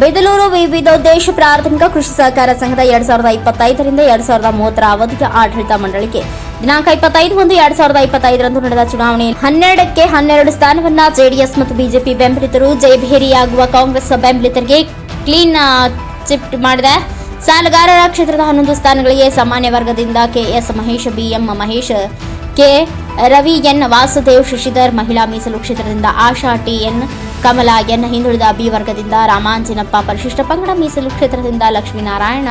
ಬೆದಲೂರು ವಿವಿಧೋದ್ದೇಶ ಪ್ರಾಥಮಿಕ ಕೃಷಿ ಸಹಕಾರ ಸಂಘದ ಎರಡ್ ಸಾವಿರದ ಇಪ್ಪತ್ತೈದರಿಂದ ಎರಡ್ ಸಾವಿರದ ಮೂವತ್ತರ ಅವಧಿಯ ಆಡಳಿತ ಮಂಡಳಿಗೆ ದಿನಾಂಕ ಇಪ್ಪತ್ತೈದು ಒಂದು ಎರಡ್ ಸಾವಿರದ ಇಪ್ಪತ್ತೈದರಂದು ನಡೆದ ಚುನಾವಣೆಯಲ್ಲಿ ಹನ್ನೆರಡಕ್ಕೆ ಹನ್ನೆರಡು ಸ್ಥಾನವನ್ನ ಜೆಡಿಎಸ್ ಮತ್ತು ಬಿಜೆಪಿ ಬೆಂಬಲಿತರು ಜಯಭೇರಿಯಾಗುವ ಕಾಂಗ್ರೆಸ್ ಬೆಂಬಲಿತರಿಗೆ ಕ್ಲೀನ್ ಚಿಫ್ಟ್ ಮಾಡಿದೆ. ಸಾಲಗಾರರ ಕ್ಷೇತ್ರದ ಹನ್ನೊಂದು ಸ್ಥಾನಗಳಿಗೆ ಸಾಮಾನ್ಯ ವರ್ಗದಿಂದ KS Mahesh BM Mahesh, K Ravi N Vasudev, Shashidhar ಮಹಿಳಾ ಮೀಸಲು ಕ್ಷೇತ್ರದಿಂದ Asha, T N Kamala N ಹಿಂದುಳಿದ ಬಿ ವರ್ಗದಿಂದ ರಾಮಾಂಜಿನಪ್ಪ ಪರಿಶಿಷ್ಟ ಪಂಗಡ ಮೀಸಲು ಕ್ಷೇತ್ರದಿಂದ ಲಕ್ಷ್ಮೀನಾರಾಯಣ,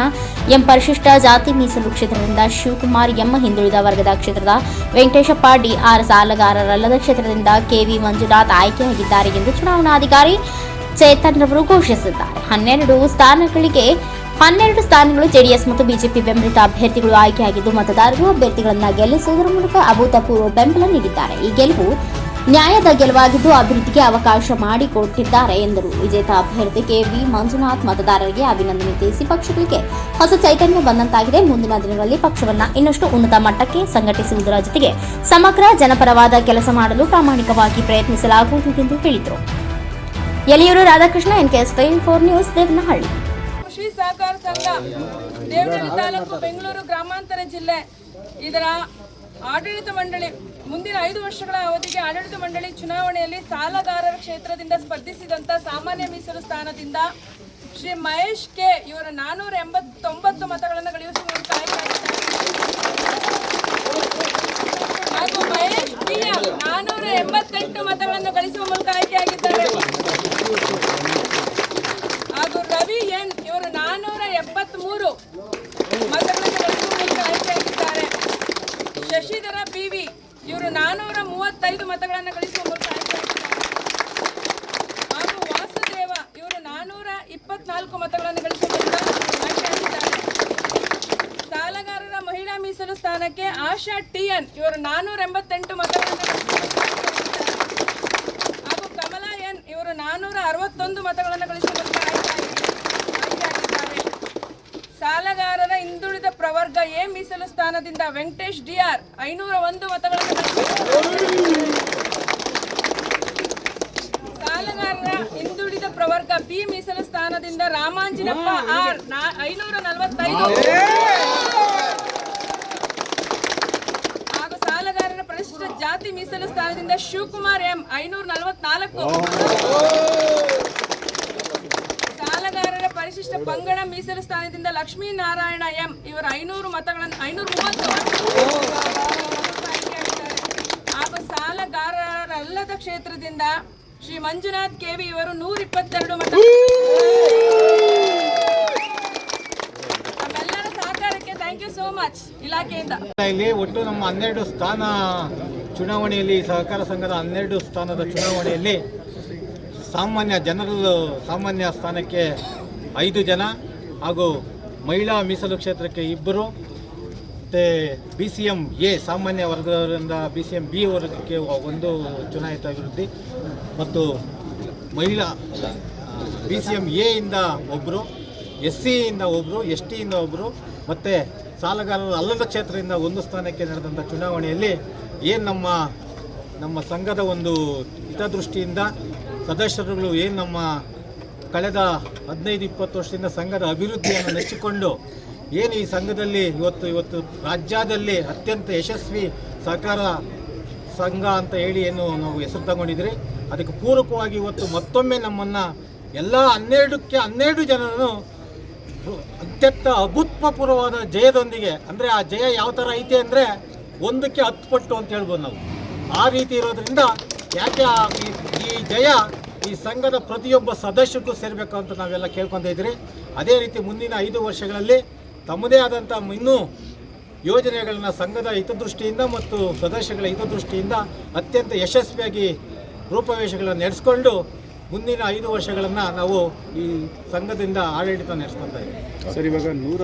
ಎಂ ಪರಿಶಿಷ್ಟ ಜಾತಿ ಮೀಸಲು ಕ್ಷೇತ್ರದಿಂದ ಶಿವಕುಮಾರ್, ಎಂ ಹಿಂದುಳಿದ ವರ್ಗದ ಕ್ಷೇತ್ರದ ವೆಂಕಟೇಶಪ್ಪ ಡಿಆರ್ ಸಾಲಗಾರರಲ್ಲದ ಕ್ಷೇತ್ರದಿಂದ ಕೆವಿ ಮಂಜುನಾಥ್ ಆಯ್ಕೆಯಾಗಿದ್ದಾರೆ ಎಂದು ಚುನಾವಣಾಧಿಕಾರಿ ಚೇತನ್ ರವರು ಘೋಷಿಸಿದ್ದಾರೆ. ಹನ್ನೆರಡು ಸ್ಥಾನಗಳಿಗೆ, ಹನ್ನೆರಡು ಸ್ಥಾನಗಳು ಜೆಡಿಎಸ್ ಮತ್ತು ಬಿಜೆಪಿ ಬೆಂಬಲಿತ ಅಭ್ಯರ್ಥಿಗಳು ಆಯ್ಕೆಯಾಗಿದ್ದು, ಮತದಾರರು ಅಭ್ಯರ್ಥಿಗಳನ್ನು ಗೆಲ್ಲಿಸುವುದರ ಮೂಲಕ ಅಭೂತಪೂರ್ವ ಬೆಂಬಲ ನೀಡಿದ್ದಾರೆ. ಈ ಗೆಲುವು ನ್ಯಾಯದ ಗೆಲುವಾಗಿದ್ದು ಅಭಿವೃದ್ಧಿಗೆ ಅವಕಾಶ ಮಾಡಿಕೊಟ್ಟಿದ್ದಾರೆ ಎಂದರು. ವಿಜೇತ ಅಭ್ಯರ್ಥಿ ಕೆವಿ ಮಂಜುನಾಥ್ ಮತದಾರರಿಗೆ ಅಭಿನಂದನೆ ತಿಳಿಸಿ ಪಕ್ಷಗಳಿಗೆ ಹೊಸ ಚೈತನ್ಯ ಬಂದಂತಾಗಿದೆ. ಮುಂದಿನ ದಿನಗಳಲ್ಲಿ ಪಕ್ಷವನ್ನು ಇನ್ನಷ್ಟು ಉನ್ನತ ಮಟ್ಟಕ್ಕೆ ಸಂಘಟಿಸುವುದರ ಜೊತೆಗೆ ಸಮಗ್ರ ಜನಪರವಾದ ಕೆಲಸ ಮಾಡಲು ಪ್ರಾಮಾಣಿಕವಾಗಿ ಪ್ರಯತ್ನಿಸಲಾಗುವುದು ಎಂದು ಹೇಳಿದರು. Yaliyur Radhakrishna four news, Devanahalli. ಕೃಷಿ ಸಹಕಾರ ಸಂಘ, ದೇವನಹಳ್ಳಿ ತಾಲೂಕು ಬೆಂಗಳೂರು ಗ್ರಾಮಾಂತರ ಜಿಲ್ಲೆ. ಇದರ ಆಡಳಿತ ಮಂಡಳಿ ಮುಂದಿನ ಐದು ವರ್ಷಗಳ ಅವಧಿಗೆ ಆಡಳಿತ ಮಂಡಳಿ ಚುನಾವಣೆಯಲ್ಲಿ ಸಾಲಗಾರರ ಕ್ಷೇತ್ರದಿಂದ ಸ್ಪರ್ಧಿಸಿದಂತ ಸಾಮಾನ್ಯ ಮೀಸಲು ಸ್ಥಾನದಿಂದ ಶ್ರೀ ಮಹೇಶ್ ಕೆ ಇವರ ನಾನೂರ ಎಂಬತ್ತೊಂಬತ್ತು ಮತಗಳನ್ನು ಗಳಿಸುವ ಮೂಲಕ ಆಯ್ಕೆಯಾಗಿದ್ದಾರೆ ಹಾಗೂ ಮಹೇಶ್ ಪಿ ಎಂ ನಾನೂರ ಎಂಬತ್ತೆಂಟು ಮತಗಳನ್ನು ಗಳಿಸುವ ಮೂಲಕ ಆಯ್ಕೆಯಾಗಿದ್ದಾರೆ ಹಾಗೂ ರವಿ ಎನ್ ಇವರು ನಾನೂರ ಎಪ್ಪತ್ಮೂರು ಮತಗಳನ್ನು ಗಳಿಸುವ ಮೂಲಕ ಆಯ್ಕೆಯಾಗಿದ್ದಾರೆ ಶಶಿಧರ ಪಿ ವಿ ಇವರು ನಾನೂರ ಮೂವತ್ತೈದು ಮತಗಳನ್ನು ಗಳಿಸುವ ಮೂಲಕ ಹಾಗೂ ವಾಸುದೇವ, ಇವರು ನಾನೂರ ಇಪ್ಪತ್ನಾಲ್ಕು ಮತಗಳನ್ನು ಗಳಿಸುವ ಮೂಲಕ ಸಾಲಗಾರರ ಮಹಿಳಾ ಮೀಸಲು ಸ್ಥಾನಕ್ಕೆ ಆಶಾ ಟಿಎನ್, ಇವರು ನಾನೂರ ಎಂಬತ್ತೆಂಟು ಮತಗಳನ್ನು ಹಾಗೂ ಕಮಲಾ ಎನ್, ಇವರು ನಾನೂರ ಅರವತ್ತೊಂದು ಮತಗಳನ್ನು ಗಳಿಸುವ ಮೂಲಕ ಆಯ್ಕೆಯಾಗಿ- ಆಯ್ಕೆಯಾಗಿದ್ದಾರೆ ಸಾಲಗಾರರ ಹಿಂದುಳಿದ ಪ್ರವರ್ಗ ಎ ಮೀಸಲು ಸ್ಥಾನದಿಂದ ವೆಂಕಟೇಶ್ ಡಿಆರ್ ಐನೂರ ಒಂದು ಮತಗಳನ್ನು. ಸಾಲಗಾರರ ಹಿಂದುಳಿದ ಪ್ರವರ್ಗ ಬಿ ಮೀಸಲು ಸ್ಥಾನದಿಂದ ರಾಮಾಂಜಿನಪ್ಪ ಆರ್ ಐನೂರ ನಲವತ್ತೈದು ಹಾಗೂ ಸಾಲಗಾರರ ಪರಿಶಿಷ್ಟ ಜಾತಿ ಮೀಸಲು ಸ್ಥಾನದಿಂದ ಶಿವಕುಮಾರ್ ಎಂ ಐನೂರ ನಲವತ್ನಾಲ್ಕು ಪರಿಶಿಷ್ಟ ಪಂಗಡ ಮೀಸಲು ಸ್ಥಾನದಿಂದ ಲಕ್ಷ್ಮೀನಾರಾಯಣ ಎಂ. ಇವರ ಐನೂರು ಮತಗಳನ್ನು, ಐನೂರು ಮೂವತ್ತು. ಹಾಗೂ ಸಾಲಗಾರರಲ್ಲದ ಕ್ಷೇತ್ರದಿಂದ ಶ್ರೀ ಮಂಜುನಾಥ್ ಕೆವಿ ಇವರು ನೂರ ಇಪ್ಪತ್ತೆರಡು ಮತ ಸಹಕಾರಕ್ಕೆ ಥ್ಯಾಂಕ್ ಯು ಸೋ ಮಚ್ ಇಲಾಖೆಯಿಂದ. ಇಲ್ಲಿ ಒಟ್ಟು ನಮ್ಮ ಹನ್ನೆರಡು ಸ್ಥಾನ ಚುನಾವಣೆಯಲ್ಲಿ, ಸಹಕಾರ ಸಂಘದ ಹನ್ನೆರಡು ಸ್ಥಾನದ ಚುನಾವಣೆಯಲ್ಲಿ ಸಾಮಾನ್ಯ ಜನರಲ್ ಸಾಮಾನ್ಯ ಸ್ಥಾನಕ್ಕೆ ಐದು ಜನ ಹಾಗೂ ಮಹಿಳಾ ಮೀಸಲು ಕ್ಷೇತ್ರಕ್ಕೆ ಇಬ್ಬರು. ಮತ್ತು ಬಿ ಸಿ ಎಂ ಎ ಸಾಮಾನ್ಯ ವರ್ಗದವರಿಂದ ಬಿ ಸಿ ಎಂ ಬಿ ವರ್ಗಕ್ಕೆ ಒಂದು ಚುನಾಯಿತ ಅಭಿವೃದ್ಧಿ. ಮತ್ತು ಮಹಿಳಾ ಬಿ ಸಿ ಎಂ ಎಯಿಂದ ಒಬ್ಬರು ಎಸ್ ಸಿಯಿಂದ ಒಬ್ಬರು ಎಸ್ ಟಿಯಿಂದ ಒಬ್ಬರು ಮತ್ತು ಸಾಲಗಾರರು ಅಲ್ಲದ ಕ್ಷೇತ್ರದಿಂದ ಒಂದು ಸ್ಥಾನಕ್ಕೆ ನಡೆದಂಥ ಚುನಾವಣೆಯಲ್ಲಿ ಏನು ನಮ್ಮ ನಮ್ಮ ಸಂಘದ ಒಂದು ಹಿತದೃಷ್ಟಿಯಿಂದ ಸದಸ್ಯರುಗಳು ಏನು ನಮ್ಮ ಕಳೆದ ಹದಿನೈದು, ಇಪ್ಪತ್ತು ವರ್ಷದಿಂದ ಸಂಘದ ಅಭಿವೃದ್ಧಿಯನ್ನು ನೆಚ್ಚಿಕೊಂಡು ಏನು ಈ ಸಂಘದಲ್ಲಿ ಇವತ್ತು ಇವತ್ತು ರಾಜ್ಯದಲ್ಲಿ ಅತ್ಯಂತ ಯಶಸ್ವಿ ಸಹಕಾರ ಸಂಘ ಅಂತ ಹೇಳಿ ಏನು ನಾವು ಹೆಸರು ತಗೊಂಡಿದ್ರಿ ಅದಕ್ಕೆ ಪೂರಕವಾಗಿ ಇವತ್ತು ಮತ್ತೊಮ್ಮೆ ನಮ್ಮನ್ನು ಎಲ್ಲ ಹನ್ನೆರಡಕ್ಕೆ ಹನ್ನೆರಡು ಜನರನ್ನು ಅತ್ಯಂತ ಅಭೂತಪೂರ್ವವಾದ ಜಯದೊಂದಿಗೆ, ಅಂದರೆ ಆ ಜಯ ಯಾವ ಥರ ಐತೆ ಅಂದರೆ ಒಂದಕ್ಕೆ ಹತ್ತು ಪಟ್ಟು ಅಂತ ಹೇಳ್ಬೋದು ನಾವು. ಆ ರೀತಿ ಇರೋದರಿಂದ ಯಾಕೆ ಈ ಜಯ ಈ ಸಂಘದ ಪ್ರತಿಯೊಬ್ಬ ಸದಸ್ಯರಿಗೂ ಸೇರಬೇಕು ಅಂತ ನಾವೆಲ್ಲ ಕೇಳ್ಕೊತಾ ಅದೇ ರೀತಿ ಮುಂದಿನ ಐದು ವರ್ಷಗಳಲ್ಲಿ ತಮ್ಮದೇ ಆದಂಥ ಇನ್ನೂ ಯೋಜನೆಗಳನ್ನ ಸಂಘದ ಹಿತದೃಷ್ಟಿಯಿಂದ ಮತ್ತು ಸದಸ್ಯಗಳ ಹಿತದೃಷ್ಟಿಯಿಂದ ಅತ್ಯಂತ ಯಶಸ್ವಿಯಾಗಿ ರೂಪವೇಶಗಳನ್ನು ನಡೆಸ್ಕೊಂಡು ಮುಂದಿನ ಐದು ವರ್ಷಗಳನ್ನು ನಾವು ಈ ಸಂಘದಿಂದ ಆಡಳಿತ ನಡೆಸ್ಕೊತಾ ಇದ್ದೀವಿ. ಸರ್, ಇವಾಗ ನೂರ